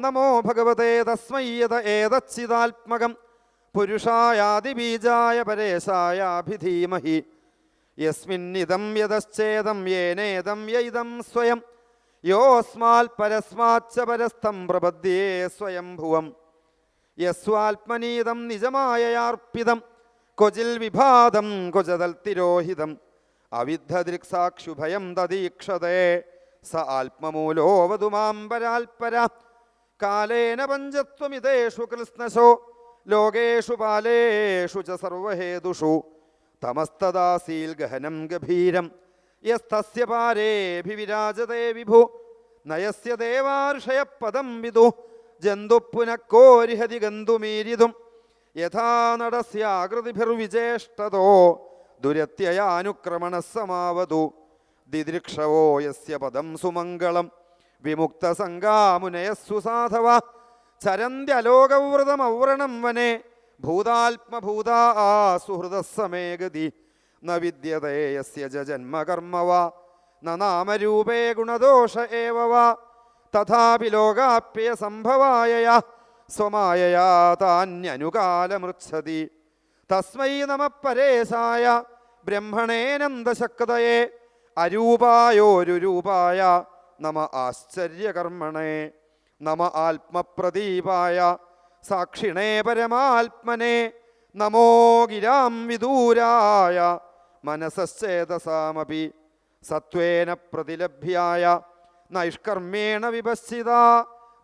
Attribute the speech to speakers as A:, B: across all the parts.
A: നമോ ഭഗവതേ തസ്മയ്യത ഏതച്ചിതാത്മകം. പുരുഷായാദിബീജായ പരേശായാഭിധീമഹി. യസ്മിന്നിതം യതശ്ചേതം യേനേതം യൈതം സ്വയം. യോസ്മാൽ പരസ്മാച്ച പരസ്ഥം പ്രപദ്യേ സ്വയംഭുവം. യസ്വാത്മനീതം നിജമായയാർപ്പിതം. കൊചിൽ വിഭാതം കൊചതൽ തിരോഹിതം. അവിദ്ധദൃക്സാക്ഷുഭയം തദീക്ഷതേ. സ ആത്മമൂലോവതു മാം പരാൽപര കാലേന പഞ്ചത്വമിതേഷു കൃത്സ്നശോ ലോകേഷു പാലേഷു ച സർവഹേതുഷു. തമസ്തദാസീൽ ഗഹനം ഗഭീരം യസ്തസ്യ പാരേഭിവിരാജതേ വിഭു. നയസ്യ ദേവാർഷയപദം വിദു ജന്തുപ്പുനക്കോരിഹതി ഗന്തുമീരിതും. യഥാ നടസ്യാകൃതിഭിർവിജേഷ്ടതോ ദുരത്യയാനുക്രമണ സമാവതു ദിദൃക്ഷവോ യസ്യ പദം സുമംഗളം വിമുക്തസംഗാമുനയസ്സു സാധവ ചരന്ത്യലോകവ്രതമവ്രണം വനെ. ഭൂതാത്മഭൂതാ സുഹൃദസമേ ഗതി ന വിദ്യതേയസ്യ ജന്മകർമ്മവ. നാമരൂപേ ഗുണദോഷ ഏവ തഥാപി ലോകാപ്യ സംഭവായയ. സ്വമായയാ താന്യനുകാലമൃച്ഛതി. തസ്മൈ നമ പരേശായ. ബ്രഹ്മണേനന്ദശക്തയെ. അരൂപായോരുരൂപായ. നമ ആശ്ചര്യകർമ്മണേ നമ ആത്മപ്രദീപായ സാക്ഷിണേ പരമാത്മനെ നമോ ഗിരാം വിദൂരായ മനസശ്ചേതസാമപി സത്വേന പ്രതിലഭ്യായ നൈഷ്കർമ്മേണ വിഭസിത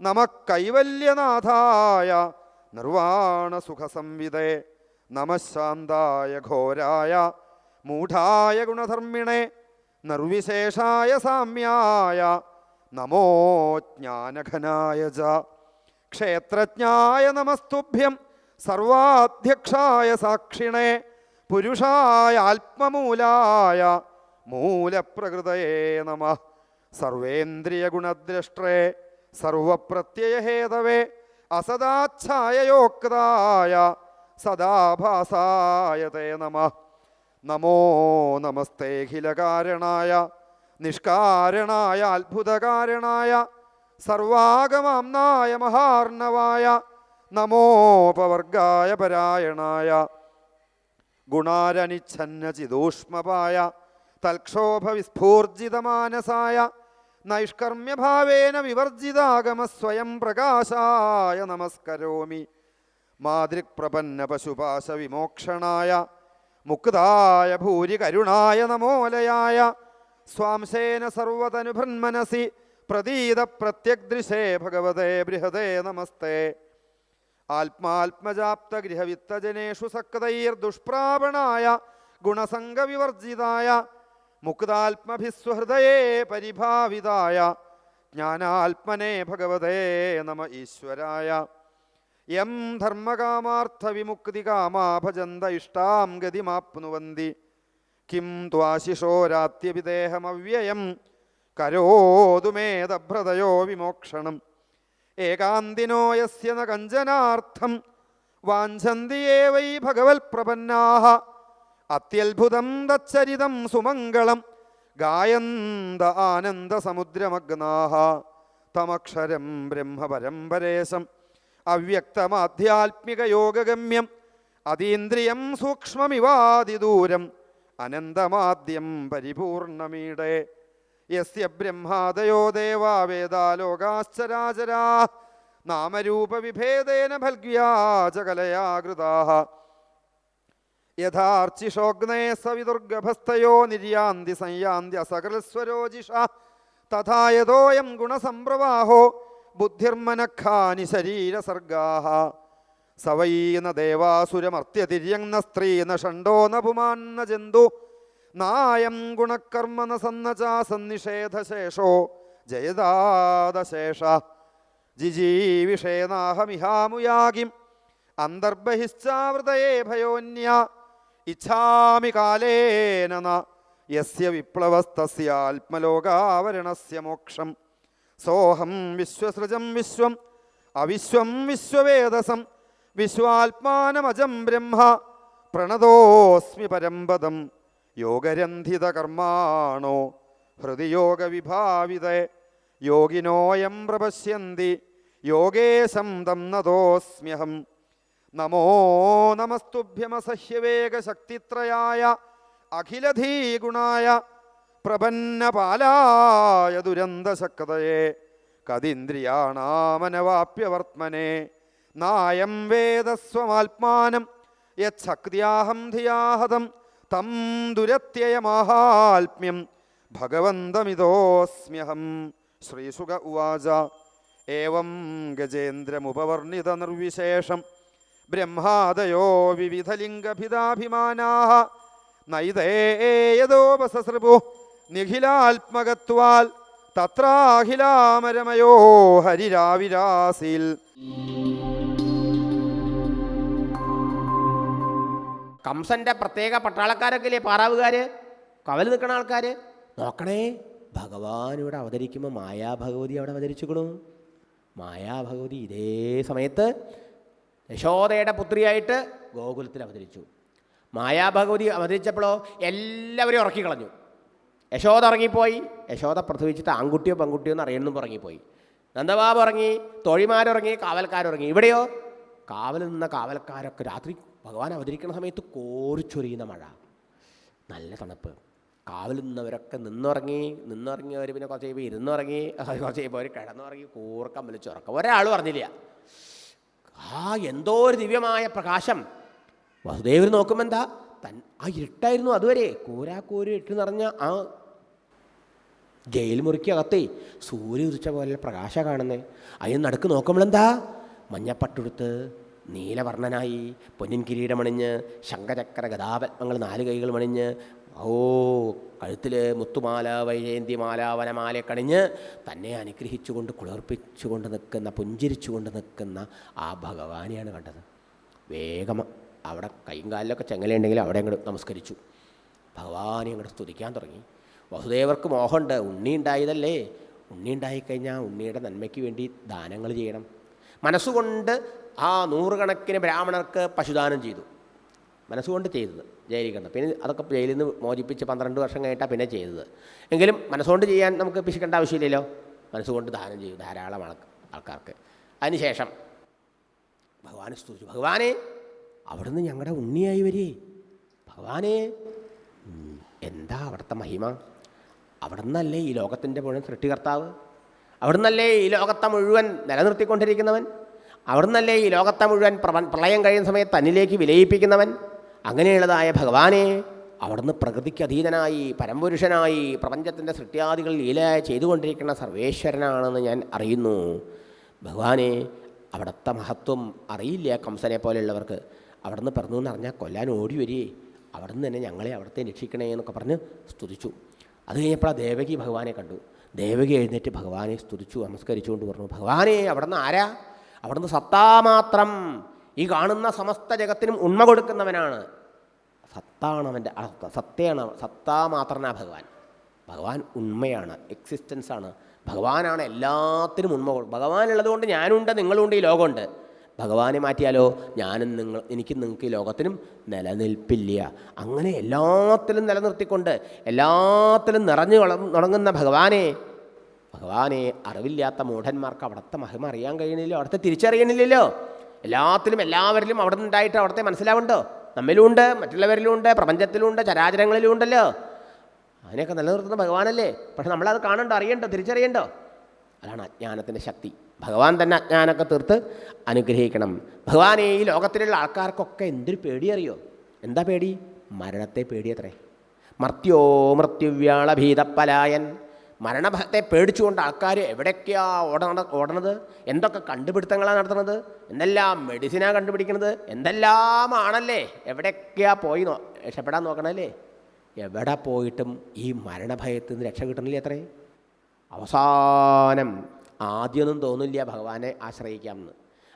A: നമ കൈവല്യനാഥായ നിർവാണസുഖസംവിധേ നമ ശാന്തായ ഘോരായ മൂഢായ ഗുണധർമ്മിണേ നിർവിശേഷായ സാമ്യായ. നമോ ജ്ഞാനഘനായ ക്ഷേത്രജ്ഞായ നമസ്തുഭ്യം. സർവാധ്യക്ഷായ സാക്ഷിണേ. പുരുഷായ ആത്മമൂലായ. മൂലപ്രകൃതയേ നമ. സർവേന്ദ്രിയഗുണദ്രഷ്ടേ സർവപ്രത്യയഹേതവേ. അസദാച്ഛായയോക്തായ. സദാഭാസായ തേ നമ. നമോ നമസ്തേഖിലകാരണായ നിഷ്കാരണായ അത്ഭുതകാരണായ സർവാഗമാംനായ മഹാർണവായ നമോപവർഗായ പരായണായ ഗുണാരനിച്ഛന്നചിതൂഷ്മപായ തൽക്ഷോഭ വിസ്ഫൂർജിതമാനസായ നൈഷ്കർമ്മ്യഭാവേന വിവർജിതാഗമ സ്വയം പ്രകാശായ നമസ്കരോമി. മാതൃക്പ്രപന്ന പശുപാശ വിമോക്ഷണായ മുക്തായ ഭൂരി കരുണായ നമോലയായ സ്വാംശേന സർവതനുഭൃന്മനസി. പ്രതീത പ്രത്യഗ്ദൃശേ ഭഗവതേ ബൃഹദേ നമസ്തേ. ആത്മാത്മജാപ്ത ഗൃഹവിത്തജനേഷു സക്തൈർദുഷ്പ്രാപണായ ഗുണസംഗവിവർജിതായ മുക്താത്മഭിസ്വഹൃദയേ പരിഭാവിതായ ജ്ഞാനാത്മനെ ഭഗവതേ നമ ഈശ്വരായ. യം ധർമ്മകാമാർത്ഥ വിമുക്തി കാമാഭജന്ത ഇഷ്ടാം ഗതിമാപ്നുവന്തി. കിം ത്വാശിഷോ രാത്യവിദേഹമവ്യയം കരോതുമേതഭ്രതയോ വിമോക്ഷണം. ഏകാന്തിനോ യസ്യ ന കഞ്ചനാർത്ഥം. വാഞ്ചന്തിയേ വൈ ഭഗവത്പ്രപന്നാഹ അത്യത്ഭുതം തച്ചരിതം സുമംഗളം. ഗായന്ത ആനന്ദസമുദ്രമഗ്നാഹ തമക്ഷരം ബ്രഹ്മപരംപരേശം അവ്യക്തമാധ്യാത്മികയോഗഗമ്യം അതീന്ദ്രിയം സൂക്ഷ്മമിവാതിദൂരം അനന്തമാദ്യം പരിപൂർണമീടെ. യസ്യ ബ്രഹ്മാദയോ ദേവാ വേദാ ലോകാശ്ചരാചരാ നാമരൂപവിഭേദേന ഭൽഗ്യാ ച കലയാ കൃതാഃ യഥാർച്ചിഷോഗ്നേ സവിദുർഗഭസ്തയോ നിര്യാന്തി സംയാന്തി അസകൃസ്വരോജിഷ തഥാ യഥോയം ഗുണസംപ്രവാഹോ ബുദ്ധിർമനഖാനി ശരീര സർഗാഹ സവൈന ദേവാസുരമർത്യതിര്യങ്ന സ്ത്രീ ന ഷണ്ടോ ന പുമാൻ ന ജന്തു. നായം ഗുണകർമ്മ ന സന്ന ചാ സന്നിഷേധശേഷോ ജയദാദശേഷ. ജിജീവിഷേനാഹമിഹാമുയാഗിം അന്തർബഹിശ്ചാവൃതയേ ഭയോന്യ. ഇച്ഛാമി കാലേന യസ്യ വിപ്ലവസ്തസ്യാത്മലോകാവരണസ്യ മോക്ഷം. സോഹം വിശ്വസൃജം വിശ്വം അവിശ്വം വിശ്വവേദസം വിശ്വാത്മാനമജം ബ്രഹ്മ പ്രണതോസ്മി പരമ്പദം യോഗരന്ധിതകർമാണോ ഹൃദയോഗ വിഭാവിത യോഗിനോയം പ്രപശ്യന്തി യോഗേശം തം നതോസ്മ്യഹം. നമോ നമസ്തുഭ്യമസഹ്യവേഗശക്തിത്രയായ അഖിലധീഗുണായ പ്രപന്നപാലായ ദുരന്തശക്തയെ കതീന്ദ്രിയാണാമനവാപ്യവർത്മനെ നായം വേദസ്വമാത്മാനം യച്ഛക്തിയാഹം ധിയാഹതം തം ദുരത്യയമാഹാത്മ്യം ഭഗവന്തമിതോസ്മ്യഹം. ശ്രീസുഖ ഉവാച ഏവം ഗജേന്ദ്രമുപവർണിത നിർവിശേഷം ബ്രഹ്മാദയോ വിവിധലിംഗഭിതാഭിമാനാ നൈതേയതോപസൃപു നിഖിലാത്മകത്വാൽ തത്രാഖിലാമരമയോ ഹരിരാവിരാസിൽ.
B: കംസന്റെ പ്രത്യേക പട്ടാളക്കാരൊക്കെ ഇല്ലേ പാറാവുകാര്? കവൽ നിൽക്കണ ആൾക്കാർ നോക്കണേ ഭഗവാൻ ഇവിടെ അവതരിക്കുമ്പോൾ മായാഭഗവതി അവിടെ അവതരിച്ചുക്കണു മായാഭഗവതി ഇതേ സമയത്ത് യശോദയുടെ പുത്രിയായിട്ട് ഗോകുലത്തിൽ അവതരിച്ചു. മായാഭഗവതി അവതരിച്ചപ്പോഴോ എല്ലാവരും ഉറക്കിക്കളഞ്ഞു. യശോദ ഇറങ്ങിപ്പോയി യശോദ പ്രസവിച്ചിട്ട് ആൺകുട്ടിയോ പെൺകുട്ടിയോ എന്ന് അറിയണമെന്നും ഇറങ്ങിപ്പോയി നന്ദബാബ് ഇറങ്ങി തൊഴിമാരിറങ്ങി കാവൽക്കാരിറങ്ങി ഇവിടെയോ? കാവൽ നിന്ന കാവൽക്കാരൊക്കെ രാത്രി ഭഗവാൻ അവതരിക്കുന്ന സമയത്ത് കോരിച്ചൊരിയുന്ന മഴ. നല്ല തണുപ്പ്. കാവൽ നിന്നവരൊക്കെ നിന്നുറങ്ങി നിന്നുറങ്ങിയവർ പിന്നെ കുറച്ച് കഴിയുമ്പോൾ ഇരുന്നുറങ്ങി കുറച്ച് കഴിയുമ്പോൾ അവർ കിടന്നുറങ്ങി കൂർക്കം വലിച്ചുറക്കം ഒരാളും അറിഞ്ഞില്ല ആ എന്തോ ഒരു ദിവ്യമായ പ്രകാശം. വസുദേവർ നോക്കുമ്പോൾ എന്താ? തൻ ആ ഇരുട്ടായിരുന്നു അതുവരെ. കൂരാക്കൂര് ഇട്ട് നിറഞ്ഞ ആ ജയിൽ മുറിക്കകത്തേ സൂര്യ ഉദിച്ച പോലെ പ്രകാശ കാണുന്നേ. അതിന് നടുക്ക് നോക്കുമ്പോഴെന്താ മഞ്ഞപ്പട്ടുടുത്ത് നീലവർണനായി പൊന്നിൻ കിരീടമണിഞ്ഞ് ശങ്കചക്ര ഗതാപത്മങ്ങൾ നാല് കൈകൾ മണിഞ്ഞ് ഓ കഴുത്തിൽ മുത്തുമാല വൈജയന്തിമാല വനമാല കണിഞ്ഞ് തന്നെ അനുഗ്രഹിച്ചുകൊണ്ട് കുളിർപ്പിച്ചുകൊണ്ട് നിൽക്കുന്ന പുഞ്ചിരിച്ചുകൊണ്ട് നിൽക്കുന്ന ആ ഭഗവാനെയാണ് കണ്ടത്. വേഗം അവിടെ കൈയും കാലിലൊക്കെ അവിടെ അങ്ങോട്ട് നമസ്കരിച്ചു. ഭഗവാനെ അങ്ങോട്ട് സ്തുതിക്കാൻ തുടങ്ങി. വസുദേവർക്ക് മോഹമുണ്ട്. ഉണ്ണി ഉണ്ടായതല്ലേ ഉണ്ണി ഉണ്ടായിക്കഴിഞ്ഞാൽ ഉണ്ണിയുടെ നന്മയ്ക്ക് വേണ്ടി ദാനങ്ങൾ ചെയ്യണം. മനസ്സുകൊണ്ട് ആ നൂറുകണക്കിന് ബ്രാഹ്മണർക്ക് പശുദാനം ചെയ്തു. മനസ്സുകൊണ്ട് ചെയ്തത് ജയിലിൽ പിന്നെ അതൊക്കെ ജയിലിൽ നിന്ന് മോചിപ്പിച്ച് പന്ത്രണ്ട് വർഷം കഴിഞ്ഞിട്ടാണ് പിന്നെ ചെയ്തത്. എങ്കിലും മനസ്സുകൊണ്ട് ചെയ്യാൻ നമുക്ക് പിശിക്കേണ്ട ആവശ്യമില്ലല്ലോ. മനസ്സുകൊണ്ട് ദാനം ചെയ്തു ധാരാളം ആൾക്ക് ആൾക്കാർക്ക്. അതിനുശേഷം ഭഗവാനെ സ്തുതിച്ചു. ഭഗവാനെ അവിടുന്ന് ഞങ്ങളുടെ ഉണ്ണിയായി വരേ ഭഗവാനെ എന്താ അവിടുത്തെ മഹിമ? അവിടുന്നല്ലേ ഈ ലോകത്തിന്റെ മുഴുവൻ സൃഷ്ടികർത്താവ്? അവിടെ നിന്നല്ലേ ഈ ലോകത്തെ മുഴുവൻ നിലനിർത്തിക്കൊണ്ടിരിക്കുന്നവൻ? അവിടെ നിന്നല്ലേ ഈ ലോകത്തെ മുഴുവൻ പ്രളയം കഴിയുന്ന സമയത്ത് തന്നിലേക്ക് വിലയിപ്പിക്കുന്നവൻ? അങ്ങനെയുള്ളതായ ഭഗവാനെ അവിടുന്ന് പ്രകൃതിക്ക് അധീനനായി പരമ്പുരുഷനായി പ്രപഞ്ചത്തിന്റെ സൃഷ്ടിയാദികൾ ലീല ചെയ്തുകൊണ്ടിരിക്കുന്ന സർവേശ്വരനാണെന്ന് ഞാൻ അറിയുന്നു. ഭഗവാനെ അവിടുത്തെ മഹത്വം അറിയില്ല കംസനെ പോലെയുള്ളവർക്ക്. അവിടുന്ന് പിറന്നു എന്ന് അറിഞ്ഞാൽ കൊല്ലാൻ ഓടി വരികയെ. അവിടുന്ന് തന്നെ ഞങ്ങളെ അവിടുത്തെ രക്ഷിക്കണേ എന്നൊക്കെ പറഞ്ഞ് സ്തുതിച്ചു. അത് കഴിഞ്ഞപ്പോൾ ദേവകി ഭഗവാനെ കണ്ടു. ദേവകി എഴുന്നേറ്റ് ഭഗവാനെ സ്തുതിച്ചു നമസ്കരിച്ചുകൊണ്ട് പറഞ്ഞു ഭഗവാനെ അവിടുന്ന് ആരാ? അവിടുന്ന് സത്താമാത്രം. ഈ കാണുന്ന സമസ്ത ജഗത്തിനും ഉണ്മ കൊടുക്കുന്നവനാണ്. സത്താണ് അവന്റെ സത്യമാണ് സത്താമാത്രനാ ഭഗവാൻ. ഭഗവാൻ ഉണ്മയാണ് എക്സിസ്റ്റൻസാണ് ഭഗവാനാണ് എല്ലാത്തിനും ഉണ്മ. ഭഗവാൻ ഉള്ളതുകൊണ്ട് ഞാനുണ്ട് നിങ്ങളുണ്ട് ഈ ലോകമുണ്ട്. ഭഗവാനെ മാറ്റിയാലോ? ഞാനും നിങ്ങൾ എനിക്കും നിങ്ങൾക്ക് ഈ ലോകത്തിനും നിലനിൽപ്പില്ല. അങ്ങനെ എല്ലാത്തിലും നിലനിർത്തിക്കൊണ്ട് എല്ലാത്തിലും നിറഞ്ഞു തുടങ്ങുന്ന ഭഗവാനെ ഭഗവാനെ അറിവില്ലാത്ത മൂഢന്മാർക്ക് അവിടുത്തെ മഹിമ അറിയാൻ കഴിയണില്ലല്ലോ അവിടുത്തെ തിരിച്ചറിയണില്ലല്ലോ എല്ലാത്തിലും എല്ലാവരിലും അവിടെ നിന്നുണ്ടായിട്ട് അവിടുത്തെ മനസ്സിലാവുണ്ടോ? നമ്മിലുമുണ്ട് മറ്റുള്ളവരിലുമുണ്ട് മറ്റുള്ളവരിലും ഉണ്ട് പ്രപഞ്ചത്തിലും ഉണ്ട് ചരാചരങ്ങളിലും ഉണ്ടല്ലോ അതിനെയൊക്കെ നിലനിർത്തുന്ന ഭഗവാനല്ലേ? പക്ഷെ നമ്മളത് കാണണ്ടോ അറിയണ്ടോ തിരിച്ചറിയണ്ടോ? അതാണ് അജ്ഞാനത്തിന്റെ ശക്തി. ഭഗവാൻ തന്നെ അജ്ഞാനമൊക്കെ തീർത്ത് അനുഗ്രഹിക്കണം. ഭഗവാനെ ഈ ലോകത്തിലുള്ള ആൾക്കാർക്കൊക്കെ എന്തൊരു പേടി അറിയോ എന്താ പേടി? മരണത്തെ പേടിയത്രേ. മർത്യോ മൃത്യുവ്യാളഭീതപ്പലായൻ. മരണഭത്തെ പേടിച്ചുകൊണ്ട് ആൾക്കാർ എവിടെയൊക്കെയാണ് ഓടണ ഓടണത്? എന്തൊക്കെ കണ്ടുപിടുത്തങ്ങളാണ് നടത്തുന്നത്? എന്തെല്ലാം മെഡിസിനാണ് കണ്ടുപിടിക്കുന്നത് എന്തെല്ലാമാണല്ലേ എവിടെയൊക്കെയാണ് പോയി നോ രക്ഷപ്പെടാൻ നോക്കണല്ലേ എവിടെ പോയിട്ടും ഈ മരണഭയത്തിൽ നിന്ന് രക്ഷ കിട്ടണില്ലേ അത്രേ? അവസാനം ആദ്യമൊന്നും തോന്നില്ല ഭഗവാനെ ആശ്രയിക്കാമെന്ന്.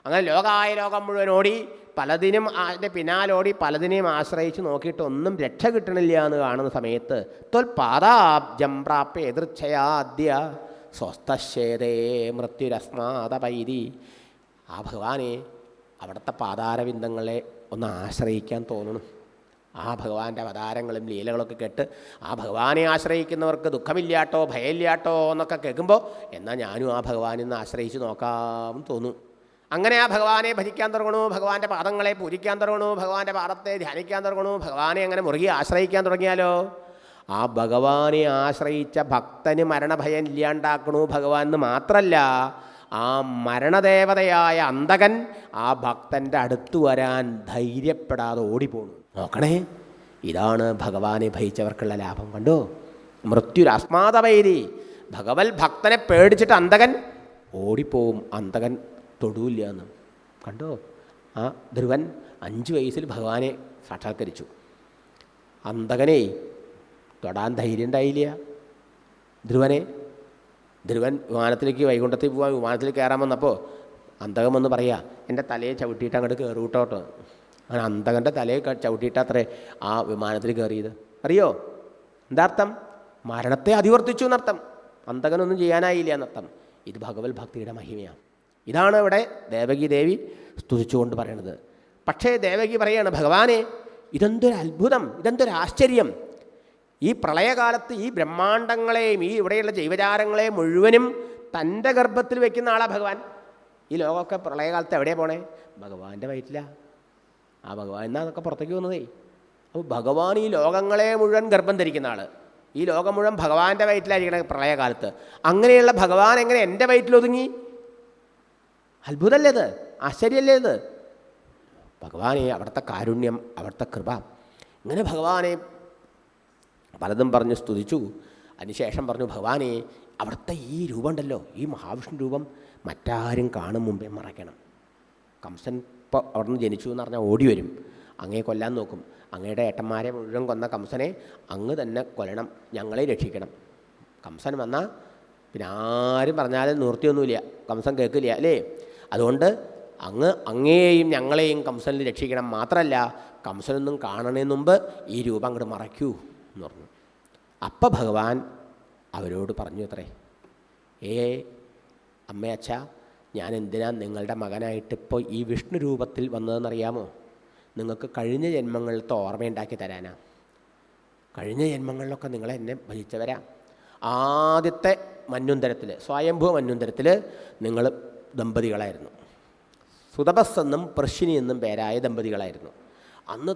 B: അങ്ങനെ ലോകായ ലോകം മുഴുവൻ ഓടി പലതിനും അതിന്റെ പിന്നാലോടി പലതിനെയും ആശ്രയിച്ച് നോക്കിയിട്ട് ഒന്നും രക്ഷ കിട്ടണില്ല എന്ന് കാണുന്ന സമയത്ത് തൊൽപാദാബ്ജം പ്രാപ്യ എതിർച്ഛയാദ്യ സ്വസ്ഥശേതേ മൃത്യുരസ്മാതപൈതി. ആ ഭഗവാനെ അവിടുത്തെ പാതാരവിന്ദങ്ങളെ ഒന്ന് ആശ്രയിക്കാൻ തോന്നണം. ആ ഭഗവാന്റെ അവതാരങ്ങളും ലീലകളൊക്കെ കേട്ട് ആ ഭഗവാനെ ആശ്രയിക്കുന്നവർക്ക് ദുഃഖമില്ലാട്ടോ ഭയമില്ലാട്ടോ എന്നൊക്കെ കേൾക്കുമ്പോൾ എന്നാൽ ഞാനും ആ ഭഗവാനിൽ നിന്ന് ആശ്രയിച്ച് നോക്കാം തോന്നും. അങ്ങനെ ആ ഭഗവാനെ ഭജിക്കാൻ തുടങ്ങണു ഭഗവാന്റെ പാദങ്ങളെ പൂജിക്കാൻ തുടങ്ങണു ഭഗവാന്റെ പാദത്തെ ധ്യാനിക്കാൻ തുടങ്ങണു ഭഗവാനെ അങ്ങനെ മുറുകി ആശ്രയിക്കാൻ തുടങ്ങിയാലോ? ആ ഭഗവാനെ ആശ്രയിച്ച ഭക്തന് മരണഭയം ഇല്ലാണ്ടാക്കണു ഭഗവാൻ എന്ന് മാത്രമല്ല ആ മരണദേവതയായ അന്തകൻ ആ ഭക്തന്റെ അടുത്തു വരാൻ ധൈര്യപ്പെടാതെ ഓടിപ്പോണു. നോക്കണേ. ഇതാണ് ഭഗവാനെ ഭയിച്ചവർക്കുള്ള ലാഭം കണ്ടോ? മൃത്യുരാസ്മാതവൈരി ഭഗവത് ഭക്തനെ പേടിച്ചിട്ട് അന്തകൻ ഓടിപ്പോവും. അന്തകൻ തൊടൂല്ല എന്ന്. കണ്ടോ? ആ ധ്രുവൻ അഞ്ച് വയസ്സിൽ ഭഗവാനെ സാക്ഷാത്കരിച്ചു. അന്തകനെ തൊടാൻ ധൈര്യം ഉണ്ടായില്ല. ധ്രുവനെ ധ്രുവൻ വിമാനത്തിലേക്ക് വൈകുണ്ഠത്തിൽ പോകാൻ വിമാനത്തിൽ കയറാൻ വന്നപ്പോൾ അന്തകം വന്ന് പറയാ എന്റെ തലയെ ചവിട്ടിയിട്ട് അങ്ങോട്ട് കയറൂട്ടോട്ടോ അങ്ങനെ അന്തകന്റെ തലയെ ചവിട്ടിയിട്ടത്രേ ആ വിമാനത്തിൽ കയറിയത്. അറിയോ? എന്താർത്ഥം? മരണത്തെ അതിവർത്തിച്ചു എന്നർത്ഥം. അന്തകനൊന്നും ചെയ്യാനായില്ല എന്നർത്ഥം. ഇത് ഭഗവത് ഭക്തിയുടെ മഹിമയാണ്. ഇതാണ് ഇവിടെ ദേവകി ദേവി സ്തുതിച്ചുകൊണ്ട് പറയണത്. പക്ഷേ ദേവകി പറയാണ് ഭഗവാനെ ഇതെന്തൊരു അത്ഭുതം ഇതെന്തൊരു ആശ്ചര്യം. ഈ പ്രളയകാലത്ത് ഈ ബ്രഹ്മാണ്ടങ്ങളെയും ഈ ഇവിടെയുള്ള ജൈവജാലങ്ങളെ മുഴുവനും തന്റെ ഗർഭത്തിൽ വെക്കുന്ന ആളാണ് ഭഗവാൻ. ഈ ലോകമൊക്കെ പ്രളയകാലത്ത് എവിടെയാണ് പോണേ? ഭഗവാന്റെ വയറ്റില. ആ ഭഗവാൻ എന്നാ അതൊക്കെ പുറത്തേക്ക് വന്നതേ. അപ്പോൾ ഭഗവാൻ ഈ ലോകങ്ങളെ മുഴുവൻ ഗർഭം ധരിക്കുന്ന ആൾ ഈ ലോകം മുഴുവൻ ഭഗവാന്റെ വയറ്റിലായിരിക്കണം പ്രളയകാലത്ത്. അങ്ങനെയുള്ള ഭഗവാൻ എങ്ങനെ എന്റെ വയറ്റിലൊതുങ്ങി? അത്ഭുതമല്ലേ ഇത്? ആശ്ചര്യമല്ലേ ഇത്? ഭഗവാനെ അവിടുത്തെ കാരുണ്യം അവിടുത്തെ കൃപ. ഇങ്ങനെ ഭഗവാനെ പലതും പറഞ്ഞ് സ്തുതിച്ചു. അതിനുശേഷം പറഞ്ഞു ഭഗവാനെ അവിടുത്തെ ഈ രൂപമുണ്ടല്ലോ. ഈ മഹാവിഷ്ണു രൂപം മറ്റാരും കാണും മുമ്പേ മറയ്ക്കണം. കംസൻ ഇപ്പോൾ അവിടെ നിന്ന് ജനിച്ചു എന്ന് പറഞ്ഞാൽ ഓടി വരും. അങ്ങേ കൊല്ലാൻ നോക്കും. അങ്ങയുടെ ഏട്ടന്മാരെ മുഴുവൻ കൊന്ന കംസനെ അങ്ങ് തന്നെ കൊല്ലണം. ഞങ്ങളെ രക്ഷിക്കണം. കംസൻ വന്നാൽ പിന്നെ ആരും പറഞ്ഞാലും നിവൃത്തിയൊന്നുമില്ല. കംസൻ കേൾക്കില്ല അല്ലേ? അതുകൊണ്ട് അങ്ങ് അങ്ങയെയും ഞങ്ങളെയും കംസനിൽ രക്ഷിക്കണം മാത്രമല്ല കംസനൊന്നും കാണണതിന് മുമ്പ് ഈ രൂപം അങ്ങോട്ട് മറയ്ക്കൂ എന്ന് പറഞ്ഞു. അപ്പം ഭഗവാൻ അവരോട് പറഞ്ഞു അത്രേ. ഏ അമ്മയച്ഛ ഞാൻ എന്തിനാ നിങ്ങളുടെ മകനായിട്ട് ഇപ്പോൾ ഈ വിഷ്ണു രൂപത്തിൽ വന്നതെന്നറിയാമോ? നിങ്ങൾക്ക് കഴിഞ്ഞ ജന്മങ്ങളിലത്തെ ഓർമ്മയുണ്ടാക്കി തരാനാ. കഴിഞ്ഞ ജന്മങ്ങളിലൊക്കെ നിങ്ങൾ എന്നെ ഭജിച്ചവരാ. ആദ്യത്തെ മന്വന്തരത്തിൽ സ്വയംഭൂ മന്വന്തരത്തിൽ നിങ്ങൾ ദമ്പതികളായിരുന്നു. സുതപസ് എന്നും എന്നും പേരായ ദമ്പതികളായിരുന്നു. അന്ന്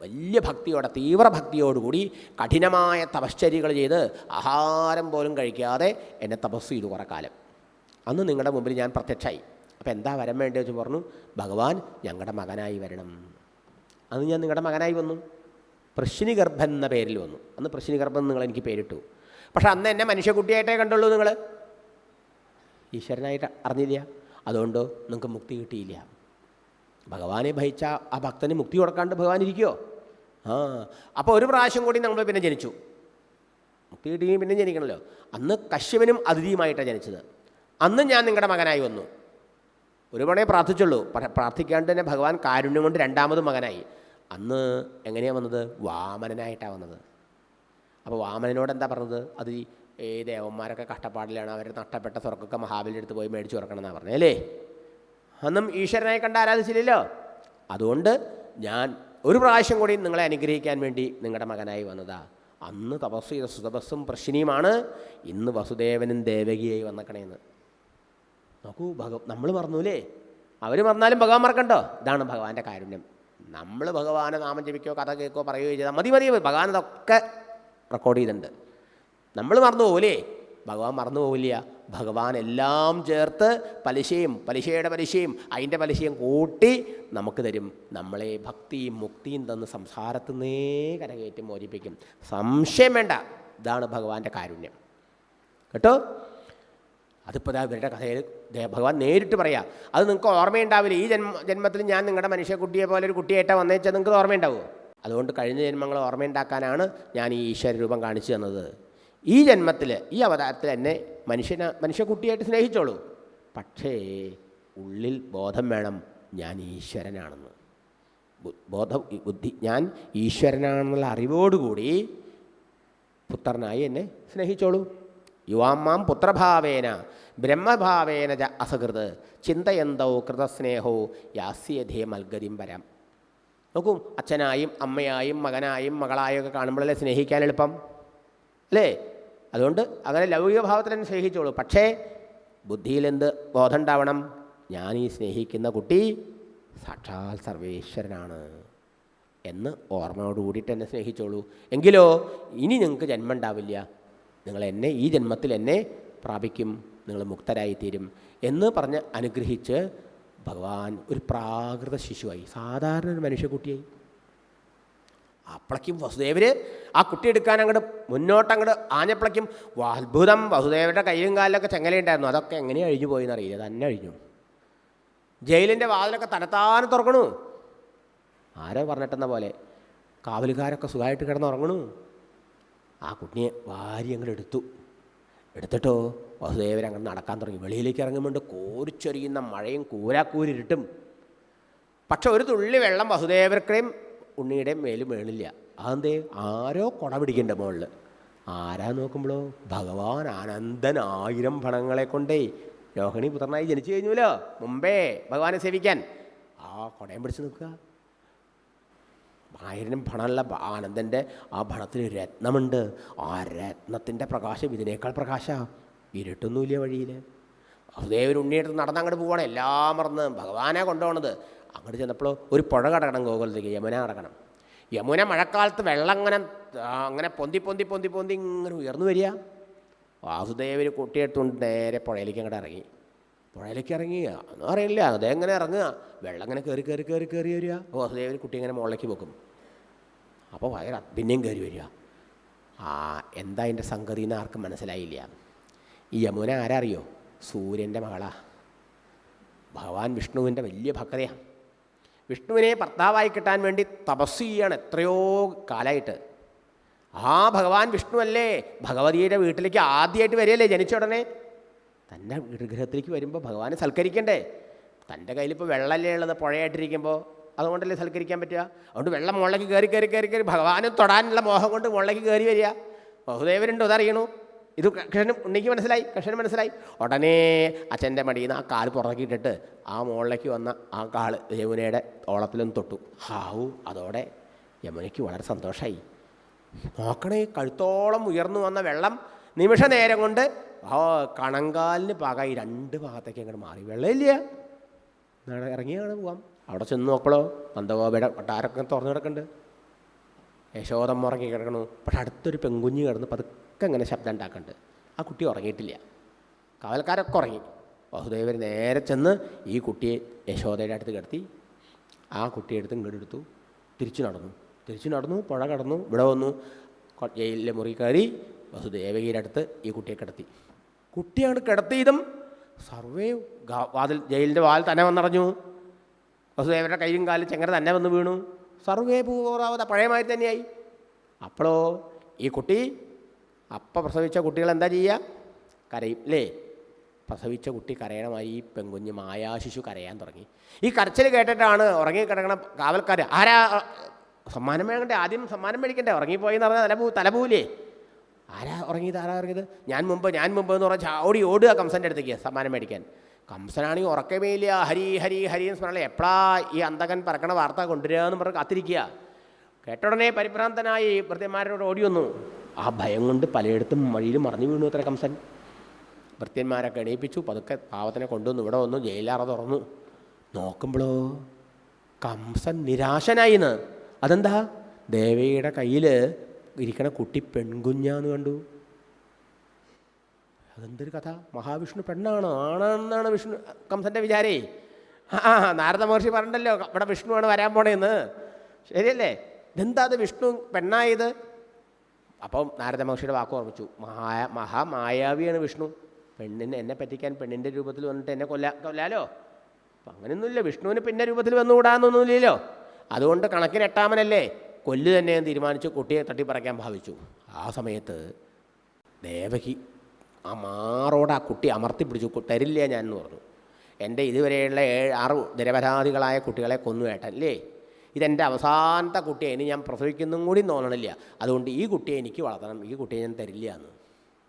B: വലിയ ഭക്തിയോടെ തീവ്ര ഭക്തിയോടുകൂടി കഠിനമായ തപശ്ചര്യകൾ ചെയ്ത് ആഹാരം പോലും കഴിക്കാതെ എന്നെ തപസ് ചെയ്തു കുറേ കാലം. അന്ന് നിങ്ങളുടെ മുമ്പിൽ ഞാൻ പ്രത്യക്ഷമായി അപ്പോൾ എന്താ വരം വേണ്ടത് വെച്ച് പറഞ്ഞു ഭഗവാൻ ഞങ്ങളുടെ മകനായി വരണം. അന്ന് ഞാൻ നിങ്ങളുടെ മകനായി വന്നു. പ്രശ്നി ഗർഭൻ എന്ന പേരിൽ വന്നു. അന്ന് പ്രശ്നി ഗർഭൻ നിങ്ങൾ എനിക്ക് പേരിട്ടു. പക്ഷേ അന്ന് എന്നെ മനുഷ്യക്കുട്ടിയായിട്ടേ കണ്ടുള്ളൂ നിങ്ങൾ ഈശ്വരനായിട്ട് അറിഞ്ഞില്ല. അതുകൊണ്ട് നിങ്ങൾക്ക് മുക്തി കിട്ടിയില്ല. ഭഗവാനെ ഭയിച്ച ആ ഭക്തന് മുക്തി കൊടുക്കാണ്ട് ഭഗവാൻ ഇരിക്കുമോ ആ. അപ്പോൾ ഒരു പ്രാവശ്യം കൂടി നമ്മൾ പിന്നെ ജനിച്ചു. മുക്തി കിട്ടിയെങ്കിൽ പിന്നെ ജനിക്കണമല്ലോ അന്ന് കശ്യപനും അതിഥിയുമായിട്ടാണ് ജനിച്ചത്. അന്ന് ഞാൻ നിങ്ങളുടെ മകനായി വന്നു. ഒരു മണേ പ്രാർത്ഥിച്ചുള്ളൂ. പ്രാർത്ഥിക്കാണ്ട് തന്നെ ഭഗവാൻ കാരുണ്യം കൊണ്ട് രണ്ടാമത് മകനായി. അന്ന് എങ്ങനെയാണ് വന്നത്? വാമനനായിട്ടാണ് വന്നത്. അപ്പോൾ വാമനനോട് എന്താ പറഞ്ഞത്? അത് ഈ ദേവന്മാരൊക്കെ കഷ്ടപ്പാടിലാണ്. അവർ നഷ്ടപ്പെട്ട സ്വർഗമൊക്കെ മഹാബലിയെടുത്ത് പോയി മേടിച്ചു തുറക്കണം എന്നാണ് പറഞ്ഞത് അല്ലേ? അന്നും ഈശ്വരനായി കണ്ട് ആരാധിച്ചില്ലല്ലോ? അതുകൊണ്ട് ഞാൻ ഒരു പ്രാവശ്യം കൂടി നിങ്ങളെ അനുഗ്രഹിക്കാൻ വേണ്ടി നിങ്ങളുടെ മകനായി വന്നതാ. അന്ന് തപസ് ചെയ്ത സുതപസ്സും പ്രശ്നിയുമാണ്. ഇന്ന് വസുദേവനും ദേവകിയായി വന്നക്കണേന്ന്. നോക്കൂ ഭഗ നമ്മൾ മറന്നൂലേ? അവർ മറന്നാലും ഭഗവാൻ മറക്കണ്ടോ? ഇതാണ് ഭഗവാന്റെ കാരുണ്യം. നമ്മൾ ഭഗവാനെ നാമം ജപിക്കോ കഥ കേൾക്കോ പറയുകയോ ചെയ്താൽ മതി മതി ഭഗവാൻ അതൊക്കെ റെക്കോർഡ് ചെയ്തിട്ടുണ്ട്. നമ്മൾ മറന്നു പോകില്ലേ ഭഗവാൻ മറന്നു പോവില്ല. ഭഗവാൻ എല്ലാം ചേർത്ത് പലിശയും പലിശയുടെ പലിശയും അതിന്റെ പലിശയും കൂട്ടി നമുക്ക് തരും. നമ്മളെ ഭക്തിയും മുക്തിയും തന്ന് സംസാരത്ത് നിന്നേ കരകയറ്റി മോചിപ്പിക്കും. സംശയം വേണ്ട. ഇതാണ് ഭഗവാന്റെ കാരുണ്യം. കേട്ടോ? അതിപ്പോൾ ഇവരുടെ കഥയിൽ ഭഗവാൻ നേരിട്ട് പറയാം അത് നിങ്ങൾക്ക് ഓർമ്മയുണ്ടാവില്ല ഈ ജന്മ ജന്മത്തിൽ ഞാൻ നിങ്ങളുടെ മനുഷ്യക്കുട്ടിയെ പോലെ ഒരു കുട്ടിയായിട്ടാണ് വന്നേച്ചാൽ നിങ്ങൾക്ക് ഓർമ്മയുണ്ടാവുമോ അതുകൊണ്ട് കഴിഞ്ഞ ജന്മങ്ങൾ ഓർമ്മയുണ്ടാക്കാനാണ് ഞാൻ ഈ ഈശ്വര രൂപം കാണിച്ചു തന്നത്. ഈ ജന്മത്തിൽ ഈ അവതാരത്തിൽ എന്നെ മനുഷ്യനെ മനുഷ്യക്കുട്ടിയായിട്ട് സ്നേഹിച്ചോളൂ. പക്ഷേ ഉള്ളിൽ ബോധം വേണം ഞാൻ ഈശ്വരനാണെന്ന്. ബോധം ബുദ്ധി ഞാൻ ഈശ്വരനാണെന്നുള്ള അറിവോടുകൂടി പുത്രനായി എന്നെ സ്നേഹിച്ചോളൂ. യുവാമാം പുത്രഭാവേന ബ്രഹ്മഭാവേന ച അസകൃത്. ചിന്തയന്തോ കൃതസ്നേഹോ യാസ്യധേ മൽഗതിം വരാം. നോക്കൂ അച്ഛനായും അമ്മയായും മകനായും മകളായും ഒക്കെ കാണുമ്പോഴല്ലേ സ്നേഹിക്കാൻ എളുപ്പം? അല്ലേ? അതുകൊണ്ട് അങ്ങനെ ലൗകിക ഭാവത്തിൽ തന്നെ സ്നേഹിച്ചോളൂ. പക്ഷേ ബുദ്ധിയിലെന്ത് ബോധം ഉണ്ടാവണം ഞാൻ ഈ സ്നേഹിക്കുന്ന കുട്ടി സാക്ഷാൽ സർവേശ്വരനാണ് എന്ന് ഓർമ്മയോട് കൂടിയിട്ട് എന്നെ സ്നേഹിച്ചോളൂ. എങ്കിലോ ഇനി നിങ്ങൾക്ക് ജന്മം ഉണ്ടാവില്ല നിങ്ങൾ എന്നെ ഈ ജന്മത്തിൽ എന്നെ പ്രാപിക്കും. നിങ്ങൾ മുക്തരായിത്തീരും എന്ന് പറഞ്ഞ് അനുഗ്രഹിച്ച് ഭഗവാൻ ഒരു പ്രാകൃത ശിശുവായി സാധാരണ ഒരു മനുഷ്യക്കുട്ടിയായി. അപ്പളയ്ക്കും വസുദേവര് ആ കുട്ടി എടുക്കാൻ അങ്ങോട്ട് മുന്നോട്ട് അങ്ങോട്ട് ആഞ്ഞപ്പളയ്ക്കും അത്ഭുതം. വസുദേവരുടെ കയ്യും കാലിലൊക്കെ ചെങ്ങലയുണ്ടായിരുന്നു. അതൊക്കെ എങ്ങനെ അഴിഞ്ഞു പോയി എന്നറിയില്ല. തന്നെ അഴിഞ്ഞു. ജയിലിന്റെ വാതിലൊക്കെ തനത്താനെ തുറക്കണു. ആരോ പറഞ്ഞിട്ടെന്ന പോലെ കാവലുകാരൊക്കെ സുഖമായിട്ട് കിടന്നുറങ്ങണു. ആ കുട്ടിയെ വാരി അങ്ങോട്ട് എടുത്തു. എടുത്തിട്ടോ? വസുദേവൻ അങ്ങനെ നടക്കാൻ തുടങ്ങി. വെളിയിലേക്ക് ഇറങ്ങുമ്പോൾ കോരിച്ചൊരിയുന്ന മഴയും കൂരാക്കൂരിട്ടും പക്ഷെ ഒരു തുള്ളി വെള്ളം വസുദേവർക്കടെയും ഉണ്ണിയുടെയും മേലും വീണില്ല. അതെന്തേ? ആരോ കുട പിടിക്കണ്ട മുകളിൽ ആരാ നോക്കുമ്പോഴോ ഭഗവാൻ ആനന്ദൻ ആയിരം പണങ്ങളെ കൊണ്ടേ രോഹിണി പുത്രനായി ജനിച്ചു കഴിഞ്ഞുല്ലോ മുമ്പേ ഭഗവാനെ സേവിക്കാൻ. ആ കുടയും പിടിച്ച് നിൽക്കുക. ആയിരം ഭണമുള്ള ആനന്ദന്റെ ആ ഭണത്തിൽ രത്നമുണ്ട്. ആ രത്നത്തിന്റെ പ്രകാശം ഇതിനേക്കാൾ പ്രകാശ. ഇരുട്ടൊന്നുമില്ല വഴിയിൽ? വസുദേവൻ ഉണ്ണിയെടുത്ത് നടന്ന് അങ്ങോട്ട് പോവാണ്. എല്ലാം മറന്ന് ഭഗവാനെ കൊണ്ടുപോകണത് അങ്ങോട്ട് ചെന്നപ്പോൾ ഒരു പുഴ കടക്കണം ഗോകുലത്തേക്ക് യമുന കടക്കണം. യമുന മഴക്കാലത്ത് വെള്ളം അങ്ങനെ അങ്ങനെ പൊന്തി പൊന്തി പൊന്തി പൊന്തി ഇങ്ങനെ ഉയർന്നു വരിക. വാസുദേവർ കുട്ടിയെടുത്തുകൊണ്ട് നേരെ പുഴയിലേക്ക് അങ്ങോട്ട് ഇറങ്ങി. പുഴയിലേക്ക് ഇറങ്ങി ഒന്നും അറിയില്ല. എങ്ങനെ ഇറങ്ങുക. വെള്ളം ഇങ്ങനെ കയറി കയറി കയറി കയറി വരിക. വാസുദേവന് കുട്ടി ഇങ്ങനെ മുകളിലേക്ക് വെക്കും അപ്പോൾ വയറ പിന്നെയും കയറി വരിക. ആ എന്താ എന്റെ സംഗതി എന്ന് ആർക്കും മനസ്സിലായില്ല. ഈ യമുന ആരറിയോ? സൂര്യന്റെ മകളാ. ഭഗവാൻ വിഷ്ണുവിന്റെ വലിയ ഭക്തയാണ് വിഷ്ണുവിനെ ഭർത്താവായി കിട്ടാൻ വേണ്ടി തപസ് ചെയ്യാണ് എത്രയോ കാലമായിട്ട് ആ ഭഗവാൻ വിഷ്ണു അല്ലേ? ഭഗവതിയുടെ വീട്ടിലേക്ക് ആദ്യമായിട്ട് വരികയല്ലേ ജനിച്ച ഉടനെ? തന്റെ ഗൃഹത്തിലേക്ക് വരുമ്പോൾ ഭഗവാനെ സൽക്കരിക്കണ്ടേ? തന്റെ കയ്യിലിപ്പോൾ വെള്ളമല്ലേ ഉള്ളത്? പുഴയായിട്ടിരിക്കുമ്പോൾ അതുകൊണ്ടല്ലേ സൽക്കരിക്കാൻ പറ്റുക? അതുകൊണ്ട് വെള്ളം മുകളിലേക്ക് കയറി കയറി കയറി കയറി ഭഗവാനും തൊടാനുള്ള മോഹം കൊണ്ട് മുകളിലേക്ക് കയറി വരിക. ബഹുദേവരുണ്ടോ അതറിയണു. ഇത് കൃഷ്ണൻ ഉണ്ണിക്ക് മനസ്സിലായി? കൃഷ്ണന് മനസ്സിലായി? ഉടനെ അച്ഛന്റെ മടിയിൽ നിന്ന് ആ കാൽ പുറകിട്ടിട്ട് ആ മുകളിലേക്ക് വന്ന ആ കാൾ യമുനയുടെ ഓളത്തിലൊന്ന് തൊട്ടു. ഹാവു അതോടെ യമുനയ്ക്ക് വളരെ സന്തോഷമായി നോക്കണേ കഴുത്തോളം ഉയർന്നു വന്ന വെള്ളം നിമിഷ നേരം കൊണ്ട് ആ കണങ്കാലിന് പാകായി രണ്ട് ഭാഗത്തേക്ക് അങ്ങോട്ട് മാറി. വെള്ളമില്ല. നാളെ ഇറങ്ങിയാണ് പോവാം. അവിടെ ചെന്ന് നോക്കണോ നന്ദഗോപയുടെ കൊട്ടാരൊക്കെ തുറന്നു കിടക്കുന്നുണ്ട്. യശോദം ഉറങ്ങി കിടക്കണു. പക്ഷെ അടുത്തൊരു പെങ്കുഞ്ഞ് കിടന്ന് പതുക്കെ അങ്ങനെ ശബ്ദം ഉണ്ടാക്കുന്നുണ്ട്. ആ കുട്ടി ഉറങ്ങിയിട്ടില്ല. കാവൽക്കാരൊക്കെ ഉറങ്ങി. വസുദേവർ നേരെ ചെന്ന് ഈ കുട്ടിയെ യശോദയുടെ അടുത്ത് കിടത്തി. ആ കുട്ടിയെ എടുത്ത് ഇങ്ങോട്ട് എടുത്തു. തിരിച്ചു നടന്നു. തിരിച്ചു നടന്നു പുഴ കടന്നു. ഇവിടെ വന്നു. ജയിലിലെ മുറി കയറി വസുദേവകിയുടെ അടുത്ത് ഈ കുട്ടിയെ കിടത്തി. കുട്ടിയാണ് കിടത്തിയതും സർവേ വാതിൽ ജയിലിന്റെ വാതിൽ തന്നെ വന്നടഞ്ഞു. വസുദേവരുടെ കയ്യും കാലും ചെങ്ങര തന്നെ വന്ന് വീണു. സർവേ പൂർവത പഴയമാതിരി തന്നെയായി. അപ്പോഴോ ഈ കുട്ടി അപ്പം പ്രസവിച്ച കുട്ടികൾ എന്താ ചെയ്യുക കരയും അല്ലേ പ്രസവിച്ച കുട്ടി കരയണമായി. ഈ പെങ്കുഞ്ഞ് മായാശിശു കരയാൻ തുടങ്ങി. ഈ കരച്ചിൽ കേട്ടിട്ടാണ് ഉറങ്ങിക്കിടക്കണ കാവൽക്കാർ ആരാ? സമ്മാനം വേണ്ടേ? ആദ്യം സമ്മാനം മേടിക്കണ്ടേ? ഉറങ്ങിപ്പോയി എന്ന് പറഞ്ഞാൽ തലപൂ തലപൂലേ ആരാ ഉറങ്ങിയത്? ആരാ ഉറങ്ങിയത്? ഞാൻ മുമ്പ് ഞാൻ മുമ്പ് എന്ന് പറഞ്ഞാൽ ഓടി ഓടുക കംസന്റെ അടുത്തേക്ക് സമ്മാനം മേടിക്കാൻ. കംസനാണെങ്കിൽ ഉറക്കമേ ഇല്ല. ഹരി ഹരി ഹരി എന്ന് പറഞ്ഞാൽ എപ്പോഴാ ഈ അന്തകൻ പറക്കണ വാർത്ത കൊണ്ടുവരിക എന്ന് പറഞ്ഞ് കാത്തിരിക്കുക. കേട്ടോടനെ പരിഭ്രാന്തനായി ഭൃത്യന്മാരോട് ഓടി വന്നു. ആ ഭയം കൊണ്ട് പലയിടത്തും വഴിയിൽ മറിഞ്ഞു വീണു അത്ര കംസൻ. ഭൃത്യന്മാരൊക്കെ എണീപ്പിച്ചു. പതുക്കെ പാവത്തിനെ കൊണ്ടുവന്നു. ഇവിടെ വന്നു. ജയിലാറ തുറന്നു. നോക്കുമ്പോഴോ കംസൻ നിരാശനായിന്ന്. അതെന്താ? ദേവയുടെ കയ്യിൽ ഇരിക്കണ കുട്ടി പെൺകുഞ്ഞാന്ന് കണ്ടു. അതെന്തൊരു കഥ? മഹാവിഷ്ണു പെണ്ണാണോ? ആണെന്നാണ് വിഷ്ണു കംസന്റെ വിചാരേ. ആ നാരദ മഹർഷി പറഞ്ഞല്ലോ ഇവിടെ വിഷ്ണുവാണ് വരാൻ പോണേന്ന്. ശരിയല്ലേ? ഇതെന്താ അത് വിഷ്ണു പെണ്ണായത്? അപ്പം നാരദ മഹർഷിയുടെ വാക്ക് ഓർമ്മിച്ചു. മഹാ മഹാമായാവിയാണ് വിഷ്ണു. പെണ്ണിനെ എന്നെ പറ്റിക്കാൻ പെണ്ണിന്റെ രൂപത്തിൽ വന്നിട്ട് എന്നെ കൊല്ല കൊല്ലാലോ? അപ്പം അങ്ങനെയൊന്നുമില്ല. വിഷ്ണുവിന് പിന്നെ രൂപത്തിൽ വന്നുകൂടാന്നൊന്നുമില്ലല്ലോ. അതുകൊണ്ട് കണക്കിന് എട്ടാമനല്ലേ? കൊല്ലു തന്നെ തീരുമാനിച്ച് കുട്ടിയെ തട്ടിപ്പറയ്ക്കാൻ ഭാവിച്ചു. ആ സമയത്ത് ദേവകി ആ മാറോട് ആ കുട്ടി അമർത്തി പിടിച്ചു "കു- തരില്ല ഞാൻ എന്ന് പറഞ്ഞു. എന്റെ ഇതുവരെയുള്ള ഏഴ് ആറ് നിരപരാധികളായ കുട്ടികളെ കൊന്നു ഏട്ടൻ അല്ലേ ഇതെന്റെ അവസാനത്തെ കുട്ടിയെ ഇനി ഞാൻ പ്രസവിക്കുന്നതും കൂടി തോന്നണില്ല. അതുകൊണ്ട് ഈ കുട്ടിയെ എനിക്ക് വളർത്തണം ഈ കുട്ടിയെ ഞാൻ തരില്ല എന്ന്.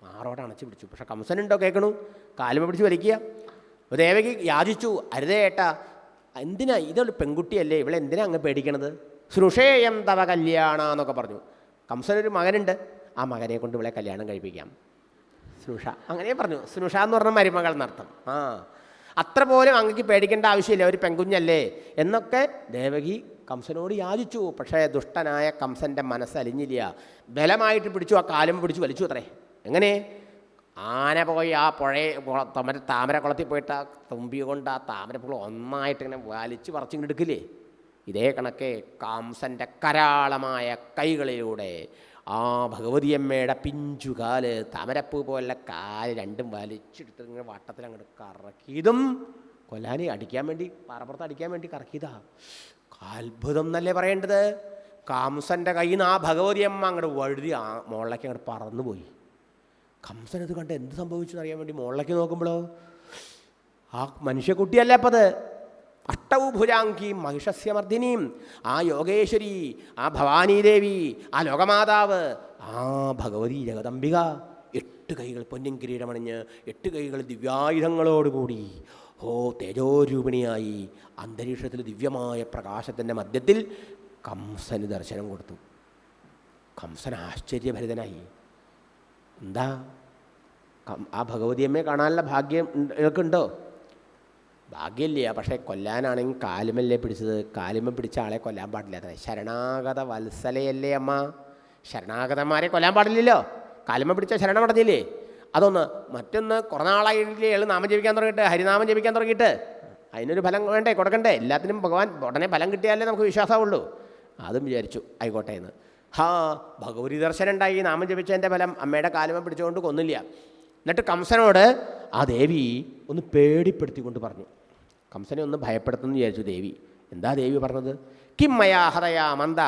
B: മാറോടെ അണച്ചു പിടിച്ചു. പക്ഷെ കംസനുണ്ടോ കേൾക്കണു? കാലുമ പിടിച്ച് വലിക്കുക. അപ്പോൾ ദേവകി യാചിച്ചു. അരുതേ ഏട്ടാ എന്തിനാ? ഇതൊരു പെൺകുട്ടിയല്ലേ ഇവളെ എന്തിനാ അങ്ങ് പേടിക്കണത്? സൃഷേയം തവ കല്യാണ എന്നൊക്കെ പറഞ്ഞു. കംസനൊരു മകനുണ്ട്. ആ മകനെ കൊണ്ട് ഇവിടെ കല്യാണം കഴിപ്പിക്കാം. ശ്രുഷ അങ്ങനെ പറഞ്ഞു. ശ്രുഷ എന്ന് പറഞ്ഞ മരുമകൾ എന്നർത്ഥം. ആ. അത്ര പോലും അങ്ങക്ക് പേടിക്കേണ്ട ആവശ്യമില്ല. ഒരു പെൺകുഞ്ഞല്ലേ. എന്നൊക്കെ ദേവകി കംസനോട് യാചിച്ചു. പക്ഷേ ദുഷ്ടനായ കംസന്റെ മനസ്സലിഞ്ഞില്ല ബലമായിട്ട് പിടിച്ചു. ആ കാലും പിടിച്ചു വലിച്ചു അത്രേ. എങ്ങനെ? ആന പോയി ആ പുഴയെ തമര മറ്റേ താമര കുളത്തിൽ പോയിട്ട് ആ തുമ്പി കൊണ്ട് ആ താമരപ്പുള്ള ഒന്നായിട്ട് ഇങ്ങനെ വലിച്ച് പറിച്ചിങ്ങനെ എടുക്കില്ലേ? ഇതേ കണക്കെ കാംസന്റെ കരാളമായ കൈകളിലൂടെ ആ ഭഗവതിയമ്മയുടെ പിഞ്ചുകാൽ താമരപ്പൂ പോലെ കാൽ രണ്ടും വലിച്ചെടുത്ത് ഇങ്ങനെ വട്ടത്തിൽ അങ്ങോട്ട് കറക്കിയതും കൊല്ലാനി അടിക്കാൻ വേണ്ടി പാറപ്പുറത്ത് അടിക്കാൻ വേണ്ടി കറക്കിയതാ. അത്ഭുതം എന്നല്ലേ പറയേണ്ടത്? കംസന്റെ കയ്യിൽ നിന്ന് ആ ഭഗവതിയമ്മ അങ്ങോട്ട് വഴുതി ആ മുകളിലേക്ക് അങ്ങോട്ട് പറന്നുപോയി. കംസൻ അത് കണ്ട് എന്ത് സംഭവിച്ചു എന്നറിയാൻ വേണ്ടി മുകളിലേക്ക് നോക്കുമ്പോഴോ? ആ മനുഷ്യക്കുട്ടിയല്ലേ അപ്പം അത് അഷ്ടൗഭുജാംഗീം മഹിഷസ്യമർദ്ദിനീം. ആ യോഗേശ്വരി ആ ഭവാനീദേവി ആ ലോകമാതാവ് ആ ഭഗവതി ജഗദംബിക. എട്ട് കൈകൾ പൊന്നിൻ കിരീടമണിഞ്ഞ് എട്ട് കൈകൾ ദിവ്യായുധങ്ങളോടുകൂടി ഓ തേജോരൂപിണിയായി അന്തരീക്ഷത്തിൽ ദിവ്യമായ പ്രകാശത്തിന്റെ മധ്യത്തിൽ കംസന് ദർശനം കൊടുത്തു. കംസൻ ആശ്ചര്യഭരിതനായി. എന്താ? ആ ഭഗവതിയമ്മയെ കാണാനുള്ള ഭാഗ്യം നിങ്ങൾക്കുണ്ടോ ഭാഗ്യമില്ല. പക്ഷേ കൊല്ലാനാണെങ്കിൽ കാലുമല്ലേ പിടിച്ചത്? കാലുമ പിടിച്ച ആളെ കൊല്ലാൻ പാടില്ല. ശരണാഗത വത്സലയല്ലേ അമ്മ? ശരണാഗതന്മാരെ കൊല്ലാൻ പാടില്ലല്ലോ. കാലുമ പിടിച്ച ശരണം അടഞ്ഞില്ലേ അതൊന്ന് മറ്റൊന്ന് കുറേ നാളായില്ലേ ഏൾ നാമം ജപിക്കാൻ തുടങ്ങിയിട്ട് ഹരിനാമം ജപിക്കാൻ തുടങ്ങിയിട്ട്. അതിനൊരു ഫലം വേണ്ടേ? കൊടുക്കണ്ടേ? എല്ലാത്തിനും ഭഗവാൻ ഉടനെ ഫലം കിട്ടിയാലേ നമുക്ക് വിശ്വാസമുള്ളൂ അതും വിചാരിച്ചു. ആയിക്കോട്ടെ എന്ന്. ഹാ ഭഗവതി ദർശനം ഉണ്ടായി നാമം ജപിച്ചതിന്റെ ഫലം അമ്മയുടെ കാലുമ പിടിച്ചുകൊണ്ട് കൊന്നില്ല. എന്നിട്ട് കംസനോട് ആ ദേവി ഒന്ന് പേടിപ്പെടുത്തിക്കൊണ്ട് പറഞ്ഞു. കംസനെ ഒന്ന് ഭയപ്പെടുത്തുന്നു വിചാരിച്ചു ദേവി. എന്താ ദേവി പറഞ്ഞത്? കിം മയാ ഹതയാ മന്ദ.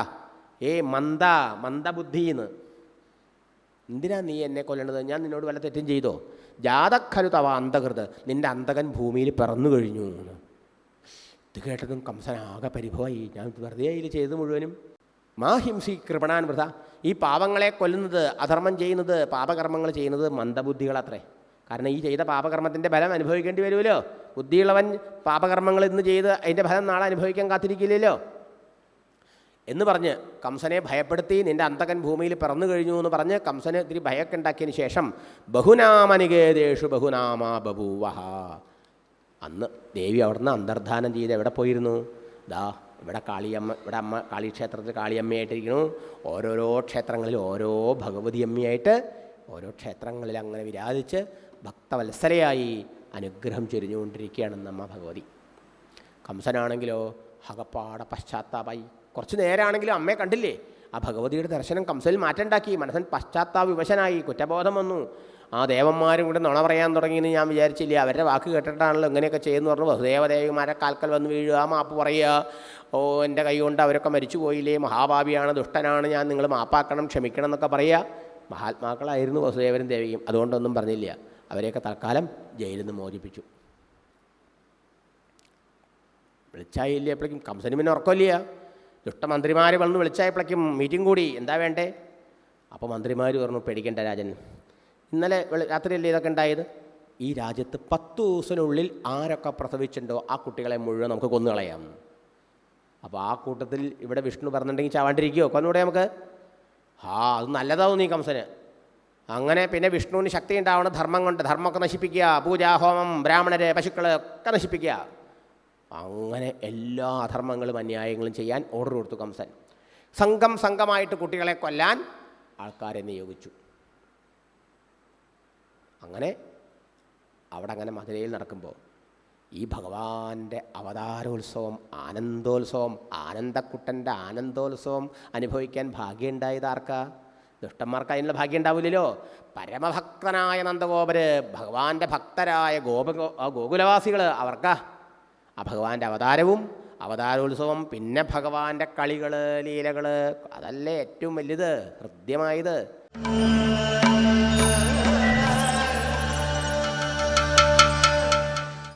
B: ഏ മന്ദ മന്ദബുദ്ധിന്ന് എന്തിനാ നീ എന്നെ കൊല്ലണത്? ഞാൻ നിന്നോട് വല്ല തെറ്റും ചെയ്തോ? ജാതഖലു തവ അന്ധകൃത്. നിന്റെ അന്തകൻ ഭൂമിയിൽ പിറന്നു കഴിഞ്ഞു. ഇത് കേട്ടതും കംസൻ ആകെ പരിഭവമായി. ഞാൻ വെറുതെ ഇത് ചെയ്ത് മുഴുവനും. മാഹിംസി കൃപണാൻ വൃത. ഈ പാപങ്ങളെ കൊല്ലുന്നത് അധർമ്മം ചെയ്യുന്നത് പാപകർമ്മങ്ങൾ ചെയ്യുന്നത് മന്ദബുദ്ധികളത്രേ. കാരണം ഈ ചെയ്ത പാപകർമ്മത്തിന്റെ ഫലം അനുഭവിക്കേണ്ടി വരുമല്ലോ. ബുദ്ധിയുള്ളവൻ പാപകർമ്മങ്ങൾ ഇന്ന് ചെയ്ത് അതിന്റെ ഫലം നാളെ അനുഭവിക്കാൻ കാത്തിരിക്കില്ലല്ലോ. എന്ന് പറഞ്ഞ് കംസനെ ഭയപ്പെടുത്തി നിന്റെ അന്തകൻ ഭൂമിയിൽ പിറന്നു കഴിഞ്ഞു എന്ന് പറഞ്ഞ് കംസന് ഇത്തിരി ഭയമൊക്കെ ഉണ്ടാക്കിയതിന് ശേഷം ബഹുനാമനികേതേഷു ബഹുനാമാ ബഭൂവഹ അന്ന് ദേവി അവിടുന്ന് അന്തർധാനം ചെയ്ത് എവിടെ പോയിരുന്നു? ദാ ഇവിടെ കാളിയമ്മ ഇവിടെ അമ്മ കാളിക്ഷേത്രത്തിൽ കാളിയമ്മയായിട്ടിരിക്കുന്നു. ഓരോരോ ക്ഷേത്രങ്ങളിൽ ഓരോ ഭഗവതി അമ്മയായിട്ട് ഓരോ ക്ഷേത്രങ്ങളിൽ അങ്ങനെ വിരാജിച്ച് ഭക്തവത്സരയായി അനുഗ്രഹം ചൊരിഞ്ഞുകൊണ്ടിരിക്കുകയാണ് നമ്മ ഭഗവതി. കംസനാണെങ്കിലോ ഹകപ്പാട പശ്ചാത്താപായി. കുറച്ച് നേരമാണെങ്കിലും അമ്മയെ കണ്ടില്ലേ? ആ ഭഗവതിയുടെ ദർശനം കംസനിൽ മാറ്റണ്ടാക്കി. മനസ്സൻ പശ്ചാത്താപ വിവശനായി. കുറ്റബോധം വന്നു. ആ ദേവന്മാരും കൂടെ നുണ പറയാൻ തുടങ്ങിയെന്ന് ഞാൻ വിചാരിച്ചില്ല? അവരുടെ വാക്ക് കേട്ടിട്ടാണല്ലോ ഇങ്ങനെയൊക്കെ ചെയ്യുന്നു പറഞ്ഞു. വസുദേവദേവിമാരെ കാൽക്കൽ വന്ന് വീഴുക മാപ്പ് പറയുക. ഓ എന്റെ കൈ കൊണ്ട് അവരൊക്കെ മരിച്ചു പോയില്ലേ മഹാഭാവിയാണ് ദുഷ്ടനാണ്. ഞാൻ നിങ്ങൾ മാപ്പാക്കണം ക്ഷമിക്കണം എന്നൊക്കെ പറയുക. മഹാത്മാക്കളായിരുന്നു വസുദേവനും ദേവിയും. അതുകൊണ്ടൊന്നും പറഞ്ഞില്ല. അവരെയൊക്കെ തൽക്കാലം ജയിലിൽ നിന്ന് മോചിപ്പിച്ചു. വിളിച്ചായില്ലേപ്പോഴേക്കും കംസന് പിന്നെ ഉറക്കമില്ല ദുഷ്ടമന്ത്രിമാർ വന്ന് വിളിച്ചായപ്പോഴേക്കും മീറ്റിംഗ് കൂടി. എന്താ വേണ്ടേ? അപ്പോൾ മന്ത്രിമാർ പറഞ്ഞു പേടിക്കേണ്ട രാജൻ. ഇന്നലെ രാത്രിയല്ലേ ഇതൊക്കെ ഉണ്ടായത്? ഈ രാജ്യത്ത് പത്ത് ദിവസത്തിനുള്ളിൽ ആരൊക്കെ പ്രസവിച്ചിട്ടുണ്ടോ ആ കുട്ടികളെ മുഴുവൻ നമുക്ക് കൊന്നുകളയാം അപ്പോൾ ആ കൂട്ടത്തിൽ ഇവിടെ വിഷ്ണു പറഞ്ഞിട്ടുണ്ടെങ്കിൽ ചാവാണ്ടിരിക്കുമോ കൊന്നുകൂടെ നമുക്ക്? ആ അത് നല്ലതാവും നീ കംസന്. അങ്ങനെ പിന്നെ വിഷ്ണുവിന് ശക്തി ഉണ്ടാവണം ധർമ്മം കൊണ്ട് ധർമ്മമൊക്കെ നശിപ്പിക്കുക പൂജാഹോമം ബ്രാഹ്മണരെ പശുക്കളെ ഒക്കെ നശിപ്പിക്കുക. അങ്ങനെ എല്ലാ അധർമ്മങ്ങളും അന്യായങ്ങളും ചെയ്യാൻ ഓർഡർ കൊടുത്തു കംസൻ. സംഘം സംഘമായിട്ട് കുട്ടികളെ കൊല്ലാൻ ആൾക്കാരെ നിയോഗിച്ചു. അങ്ങനെ അവിടെ അങ്ങനെ മധുരയിൽ നടക്കുമ്പോൾ ഈ ഭഗവാന്റെ അവതാരോത്സവം ആനന്ദോത്സവം ആനന്ദക്കുട്ടന്റെ ആനന്ദോത്സവം അനുഭവിക്കാൻ ഭാഗ്യമുണ്ടായത് ആർക്കാ? ദുഷ്ടന്മാർക്ക് അതിനുള്ള ഭാഗ്യം ഉണ്ടാവില്ലല്ലോ പരമഭക്തനായ നന്ദഗോപര് ഭഗവാന്റെ ഭക്തരായ ഗോപ ഗോകുലവാസികൾ അവർക്കാ. ആ ഭഗവാന്റെ അവതാരവും അവതാരോത്സവം പിന്നെ ഭഗവാന്റെ കളികൾ ലീലകൾ അതല്ലേ ഏറ്റവും വലുത് ഹൃദ്യമായത്.